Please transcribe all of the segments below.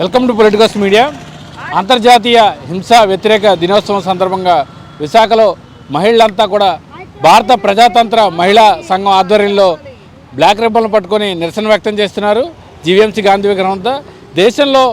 Welcome to politicals media. అంతర్జాతీయ హింసా వ్యతిరేక దినోత్సవం సందర్భంగా విశాఖలో మహిళలంతా కూడా భారత ప్రజాతంత్ర మహిళా సంఘం ఆధ్వర్యంలో బ్లాక్ రిబ్బన్లు పట్టుకొని నిరసన వ్యక్తం చేస్తున్నారు. జీవీఎంసీ గాంధీ విగ్రహం దేశంలో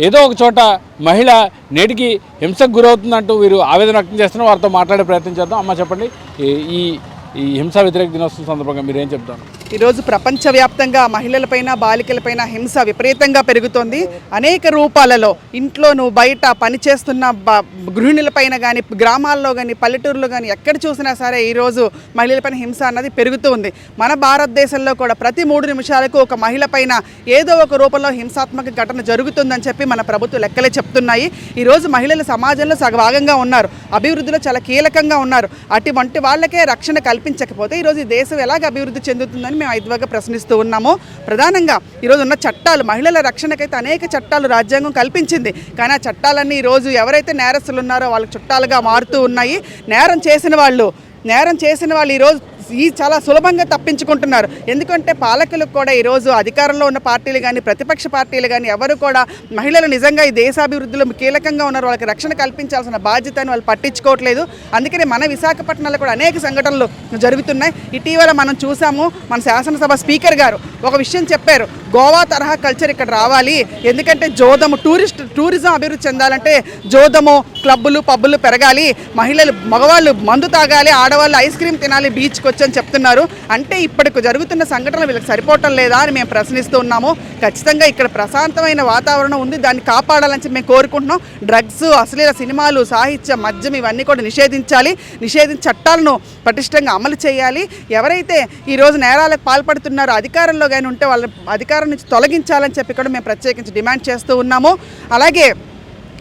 ఏదో ఒక చోట మహిళ నేటికి హింసకు గురవుతుందంటూ వీరు ఆవేదన వ్యక్తం చేస్తున్నారు. వారితో మాట్లాడే ప్రయత్నం చేద్దాం. అమ్మ చెప్పండి ఈ- ఈ హింసా వ్యతిరేక దినోత్సవం సందర్భంగా మీరేం చెప్తాను ఈరోజు ప్రపంచవ్యాప్తంగా మహిళలపైన బాలికలపైన హింస విపరీతంగా పెరుగుతోంది. అనేక రూపాలలో ఇంట్లో నువ్వు బయట పనిచేస్తున్న బ గృహిణులపైన కానీ గ్రామాల్లో కానీ పల్లెటూరులో కానీ ఎక్కడ చూసినా సరే ఈరోజు మహిళలపైన హింస అన్నది పెరుగుతూ ఉంది. మన భారతదేశంలో కూడా ప్రతి మూడు నిమిషాలకు ఒక మహిళపైన ఏదో ఒక రూపంలో హింసాత్మక ఘటన జరుగుతుందని చెప్పి మన ప్రభుత్వ లెక్కలే చెప్తున్నాయి. ఈరోజు మహిళలు సమాజంలో సగభాగంగా ఉన్నారు. అభివృద్ధిలో చాలా కీలకంగా ఉన్నారు. అటువంటి వాళ్ళకే రక్షణ కల్పించకపోతే ఈరోజు ఈ దేశం ఎలాగ అభివృద్ధి చెందుతుందని మేము ఐదుగా ప్రశ్నిస్తూ ఉన్నాము. ప్రధానంగా ఈరోజు ఉన్న చట్టాలు మహిళల రక్షణకైతే అనేక చట్టాలు రాజ్యాంగం కల్పించింది. కానీ ఆ చట్టాలన్నీ ఈరోజు ఎవరైతే నేరస్తులు ఉన్నారో వాళ్ళకి చుట్టాలుగా మారుతూ ఉన్నాయి. నేరం చేసిన వాళ్ళు నేరం చేసిన వాళ్ళు ఈరోజు ఈ చాలా సులభంగా తప్పించుకుంటున్నారు. ఎందుకంటే పాలకులకు కూడా ఈరోజు అధికారంలో ఉన్న పార్టీలు కానీ ప్రతిపక్ష పార్టీలు కానీ ఎవరు కూడా మహిళలు నిజంగా ఈ దేశాభివృద్ధిలో కీలకంగా ఉన్నారు. వాళ్ళకి రక్షణ కల్పించాల్సిన బాధ్యతను వాళ్ళు పట్టించుకోవట్లేదు. అందుకనే మన విశాఖపట్నంలో కూడా అనేక సంఘటనలు జరుగుతున్నాయి. ఇటీవల మనం చూసాము మన శాసనసభ స్పీకర్ గారు ఒక విషయం చెప్పారు. గోవా తరహా కల్చర్ ఇక్కడ రావాలి. ఎందుకంటే జోదము టూరిస్ట్ టూరిజం అభివృద్ధి చెందాలంటే జోదము క్లబ్బులు పబ్బులు పెరగాలి. మహిళలు మగవాళ్ళు మందు తాగాలి ఆడవాళ్ళు ఐస్ క్రీమ్ తినాలి బీచ్కి వచ్చని చెప్తున్నారు. అంటే ఇప్పటికి జరుగుతున్న సంఘటనలు వీళ్ళకి సరిపోవటం లేదా అని మేము ప్రశ్నిస్తూ ఉన్నాము. ఖచ్చితంగా ఇక్కడ ప్రశాంతమైన వాతావరణం ఉంది. దాన్ని కాపాడాలని చెప్పి మేము కోరుకుంటున్నాం. డ్రగ్స్ అశ్లీల సినిమాలు సాహిత్యం మద్యం ఇవన్నీ కూడా నిషేధించాలి. నిషేధించి చట్టాలను పటిష్టంగా అమలు చేయాలి. ఎవరైతే ఈరోజు నేరాలకు పాల్పడుతున్నారో అధికారంలో కానీ ఉంటే వాళ్ళ అధికారం నుంచి తొలగించాలని చెప్పి కూడా మేము ప్రత్యేకించి డిమాండ్ చేస్తూ ఉన్నాము. అలాగే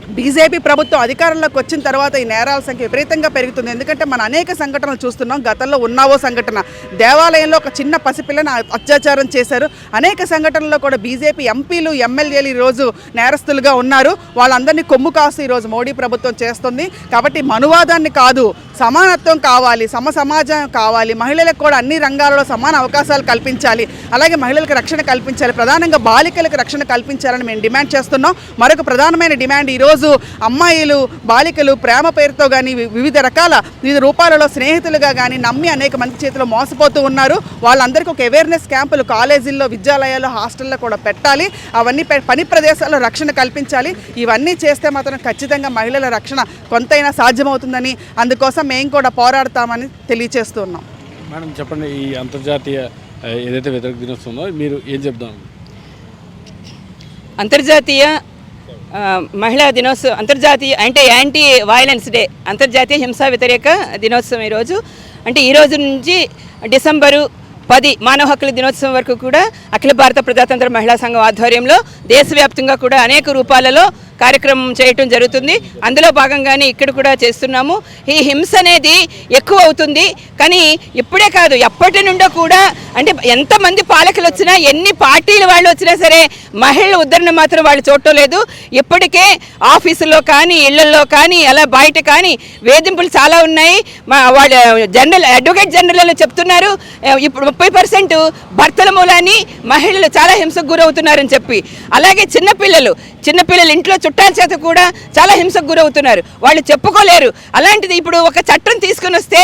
బీజేపీ ప్రభుత్వం అధికారంలోకి వచ్చిన తర్వాత ఈ నేరాల సంఖ్య విపరీతంగా పెరుగుతుంది. ఎందుకంటే మనం అనేక సంఘటనలు చూస్తున్నాం. గతంలో ఉన్నావో సంఘటన. దేవాలయంలో ఒక చిన్న పసిపిల్లని అత్యాచారం చేశారు. అనేక సంఘటనల్లో కూడా బీజేపీ ఎంపీలు ఎమ్మెల్యేలు ఈరోజు నేరస్తులుగా ఉన్నారు. వాళ్ళందరినీ కొమ్ము కాసు ఈరోజు మోడీ ప్రభుత్వం చేస్తుంది. కాబట్టి మనువాదాన్ని కాదు సమానత్వం కావాలి సమ సమాజం కావాలి మహిళలకు కూడా అన్ని రంగాలలో సమాన అవకాశాలు కల్పించాలి అలాగే మహిళలకు రక్షణ కల్పించాలి ప్రధానంగా బాలికలకు రక్షణ కల్పించాలని మేము డిమాండ్ చేస్తున్నాం. మరొక ప్రధానమైన డిమాండ్ ఈరోజు అమ్మాయిలు బాలికలు ప్రేమ పేరుతో కానీ వివిధ రకాల వివిధ రూపాలలో స్నేహితులుగా కానీ నమ్మి అనేక మంది చేతిలో మోసపోతూ ఉన్నారు. వాళ్ళందరికీ ఒక అవేర్నెస్ క్యాంపులు కాలేజీల్లో విద్యాలయాల్లో హాస్టల్లో కూడా పెట్టాలి. అవన్నీ పె- పని ప్రదేశాల్లో రక్షణ కల్పించాలి. ఇవన్నీ చేస్తే మాత్రం ఖచ్చితంగా మహిళల రక్షణ కొంతైనా సాధ్యమవుతుందని అందుకోసం మేము కూడా పోరాడతామని తెలియచేస్తున్నాం. మేడం చెప్పండి ఈ అంతర్జాతీయ ఏదైతే వ్యతిరేక దినోత్సవం ఉందో మీరు ఏం చెప్దాం? అంతర్జాతీయ మహిళా దినోత్సవం అంతర్జాతీయ అంటే యాంటీ వైలెన్స్ డే అంతర్జాతీయ హింసా వ్యతిరేక దినోత్సవం ఈరోజు అంటే ఈ రోజు నుంచి డిసెంబరు పది మానవ హక్కుల దినోత్సవం వరకు కూడా అఖిల భారత ప్రజాతంత్ర మహిళా సంఘం ఆధ్వర్యంలో దేశవ్యాప్తంగా కూడా అనేక రూపాలలో కార్యక్రమం చేయటం జరుగుతుంది. అందులో భాగంగానే ఇక్కడ కూడా చేస్తున్నాము. ఈ హింస అనేది ఎక్కువ అవుతుంది. కానీ ఇప్పుడే కాదు ఎప్పటి నుండో కూడా అంటే ఎంతమంది పాలకులు వచ్చినా ఎన్ని పార్టీలు వాళ్ళు వచ్చినా సరే మహిళల ఉద్ధరణ మాత్రం వాళ్ళు చూడటం లేదు. ఇప్పటికే ఆఫీసులో కానీ ఇళ్ళలో కానీ అలా బయట కానీ వేధింపులు చాలా ఉన్నాయి. మా వాళ్ళ జనరల్ అడ్వకేట్ జనరల్ చెప్తున్నారు ఇప్పుడు ముప్పై పర్సెంట్ భర్తల మూలాన్ని మహిళలు చాలా హింసకు గురవుతున్నారని చెప్పి. అలాగే చిన్నపిల్లలు చిన్నపిల్లలు ఇంట్లో చుట్టాల చేత కూడా చాలా హింసకు గురవుతున్నారు. వాళ్ళు చెప్పుకోలేరు. అలాంటిది ఇప్పుడు ఒక చట్టం తీసుకుని వస్తే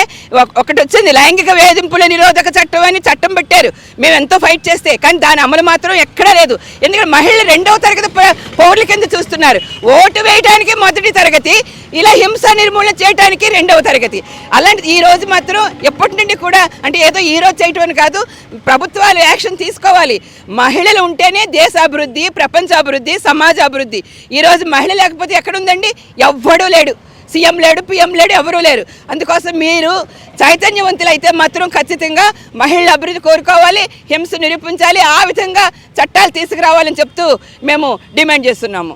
ఒకటి వచ్చింది. లైంగిక వేధింపుల నిరోధక చట్టం అని చట్టం పెట్టారు. మేము ఎంతో ఫైట్ చేస్తే కానీ దాని అమలు మాత్రం ఎక్కడా లేదు. ఎందుకంటే మహిళలు రెండవ తరగతి పౌరుల కింద చూస్తున్నారు. ఓటు వేయడానికి మొదటి తరగతి. ఇలా హింస నిర్మూలన చేయడానికి రెండవ తరగతి. అలాంటిది ఈ రోజు మాత్రం ఎప్పటి నుండి కూడా అంటే ఏదో ఈ రోజు చేయటం అని కాదు ప్రభుత్వాలు యాక్షన్ తీసుకోవాలి. మహిళలు ఉంటేనే దేశ అభివృద్ధి ప్రపంచ అభివృద్ధి సమాజ అభివృద్ధి ఈరోజు మహిళ లేకపోతే ఎక్కడుందండి? ఎవ్వడూ లేడు. సీఎం లేడు పిఎం లేడు ఎవరూ లేరు. అందుకోసం మీరు చైతన్యవంతులు అయితే మాత్రం ఖచ్చితంగా మహిళల అభివృద్ధి కోరుకోవాలి హింస నిరూపించాలి ఆ విధంగా చట్టాలు తీసుకురావాలని చెప్తూ మేము డిమాండ్ చేస్తున్నాము.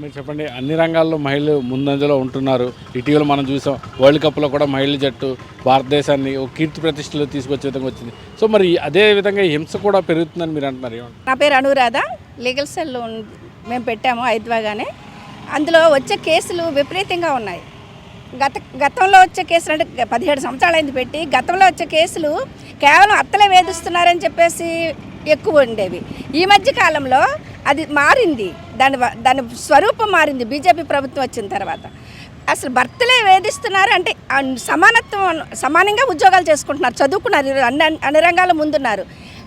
మీరు చెప్పండి. అన్ని రంగాల్లో మహిళలు ముందంజలో ఉంటున్నారు. ఇటీవల మనం చూసాం వరల్డ్ కప్లో కూడా మహిళల జట్టు భారతదేశాన్ని ఒక కీర్తి ప్రతిష్టలు తీసుకొచ్చే విధంగా వచ్చింది. సో మరి అదే విధంగా హింస కూడా పెరుగుతుందని మీరు అంటున్నారు నా పేరు అనురాధ. లీగల్ సెల్ మేము పెట్టాము హైదరాబాద్గానే అందులో వచ్చే కేసులు విపరీతంగా ఉన్నాయి. గత గతంలో వచ్చే కేసులు అంటే పదిహేడు సంవత్సరాలు అయింది పెట్టి గతంలో వచ్చే కేసులు కేవలం అత్తలే వేధిస్తున్నారని చెప్పేసి ఎక్కువ ఉండేవి. ఈ మధ్య కాలంలో అది మారింది. దాని వ- దాని స్వరూపం మారింది. బీజేపీ ప్రభుత్వం వచ్చిన తర్వాత. అసలు భర్తలే వేధిస్తున్నారు అంటే సమానత్వం సమానంగా ఉద్యోగాలు చేసుకుంటున్నారు. చదువుకున్నారు అన్ని అన్ని రంగాల ముందున్నారు.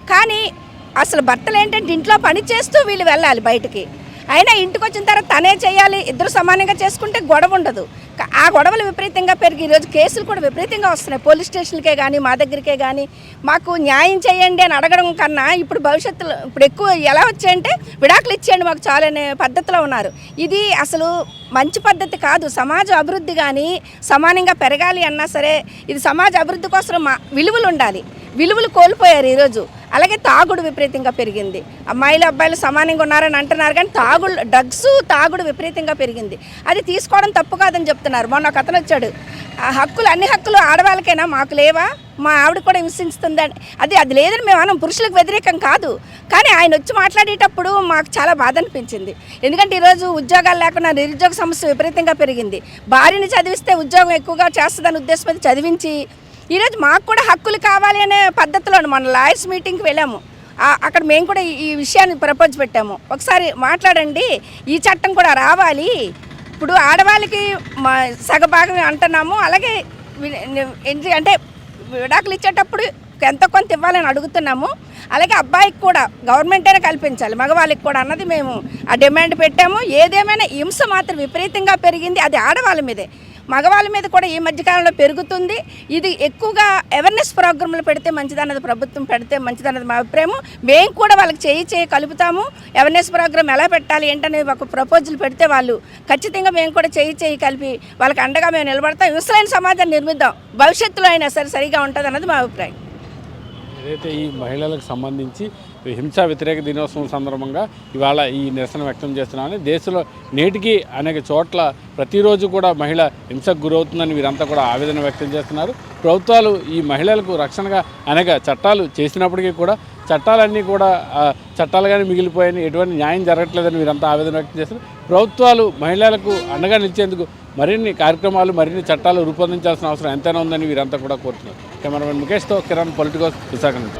కానీ అసలు భర్తలు ఏంటంటే ఇంట్లో పని చేస్తూ వీళ్ళు వెళ్ళాలి బయటికి. అయినా ఇంటికి వచ్చిన తర్వాత తనే చేయాలి. ఇద్దరు సమానంగా చేసుకుంటే గొడవ ఉండదు. ఆ గొడవలు విపరీతంగా పెరిగి ఈరోజు కేసులు కూడా విపరీతంగా వస్తున్నాయి. పోలీస్ స్టేషన్లకే కానీ మా దగ్గరికే కానీ మాకు న్యాయం చేయండి అని అడగడం కన్నా ఇప్పుడు భవిష్యత్తులో ఇప్పుడు ఎక్కువ ఎలా వచ్చాయంటే విడాకులు ఇచ్చేయండి మాకు చాలనే పద్ధతిలో ఉన్నారు. ఇది అసలు మంచి పద్ధతి కాదు. సమాజ అభివృద్ధి కానీ సమానంగా పెరగాలి అన్నా సరే ఇది సమాజ అభివృద్ధి కోసం మా విలువలు ఉండాలి. విలువలు కోల్పోయారు ఈరోజు. అలాగే తాగుడు విపరీతంగా పెరిగింది. అమ్మాయిలు అబ్బాయిలు సమానంగా ఉన్నారని అంటున్నారు కానీ తాగుడు డ్రగ్స్ తాగుడు విపరీతంగా పెరిగింది. అది తీసుకోవడం తప్పు కాదని చెప్తున్నారు. మొన్న ఒక అతను వచ్చాడు. ఆ హక్కులు అన్ని హక్కులు ఆడవాళ్ళకైనా? మాకు లేవా? మా ఆవిడ కూడా హింసిస్తుందని అది అది లేదని మేము అనం పురుషులకు వ్యతిరేకం కాదు. కానీ ఆయన వచ్చి మాట్లాడేటప్పుడు మాకు చాలా బాధ అనిపించింది. ఎందుకంటే ఈరోజు ఉద్యోగాలు లేకుండా నిరుద్యోగ సమస్య విపరీతంగా పెరిగింది. భార్యని చదివిస్తే ఉద్యోగం ఎక్కువగా చేస్తుందని ఉద్దేశం చదివించి ఈరోజు మాకు కూడా హక్కులు కావాలి అనే పద్ధతిలో మన లాయర్స్ మీటింగ్కి వెళ్ళాము. అక్కడ మేము కూడా ఈ- విషయాన్ని ప్రపోజ్ పెట్టాము. ఒకసారి మాట్లాడండి ఈ చట్టం కూడా రావాలి. ఇప్పుడు ఆడవాళ్ళకి మా సగభాగం అంటున్నాము. అలాగే వి- అంటే విడాకులు ఇచ్చేటప్పుడు ఎంత కొంత ఇవ్వాలని అడుగుతున్నాము. అలాగే అబ్బాయికి కూడా గవర్నమెంట్ కల్పించాలి. మగవాళ్ళకి కూడా అన్నది మేము ఆ డిమాండ్ పెట్టాము. ఏదేమైనా హింస మాత్రం విపరీతంగా పెరిగింది. అది ఆడవాళ్ళ మీదే. మగవాళ్ళ మీద కూడా ఈ మధ్యకాలంలో పెరుగుతుంది. ఇది ఎక్కువగా అవేర్నెస్ ప్రోగ్రాంలు పెడితే మంచిదన్నది ప్రభుత్వం పెడితే మంచిదన్నది మా అభిప్రాయం మేము కూడా వాళ్ళకి చేయి చేయి కలుపుతాము. అవేర్నెస్ ప్రోగ్రామ్ ఎలా పెట్టాలి ఏంటనేది ఒక ప్రపోజల్ పెడితే వాళ్ళు ఖచ్చితంగా మేము కూడా చేయి చేయి కలిపి వాళ్ళకి అండగా మేము నిలబడతాం. హింసలైన సమాజాన్ని నిర్మిద్దాం. భవిష్యత్తులో అయినా సరే సరిగా ఉంటుంది అన్నది మా అభిప్రాయం. ఏదైతే ఈ మహిళలకు సంబంధించి హింసా వ్యతిరేక దినోత్సవం సందర్భంగా ఇవాళ ఈ నిరసన వ్యక్తం చేస్తున్నామని దేశంలో నేటికి అనేక చోట్ల ప్రతిరోజు కూడా మహిళ హింసకు గురవుతుందని వీరంతా కూడా ఆవేదన వ్యక్తం చేస్తున్నారు. ప్రభుత్వాలు ఈ మహిళలకు రక్షణగా అనేక చట్టాలు చేసినప్పటికీ కూడా చట్టాలన్నీ కూడా చట్టాలుగానే మిగిలిపోయాయని ఎటువంటి న్యాయం జరగట్లేదని వీరంతా ఆవేదన వ్యక్తం చేస్తారు ప్రభుత్వాలు మహిళలకు అండగా నిలిచేందుకు మరిన్ని కార్యక్రమాలు మరిన్ని చట్టాలు రూపొందించాల్సిన అవసరం ఎంతైనా ఉందని వీరంతా కూడా కోరుతున్నారు. కెమెరామెన్ ముఖేష్తో కిరణ్ పొలిటికోస్ విశాఖ నుంచి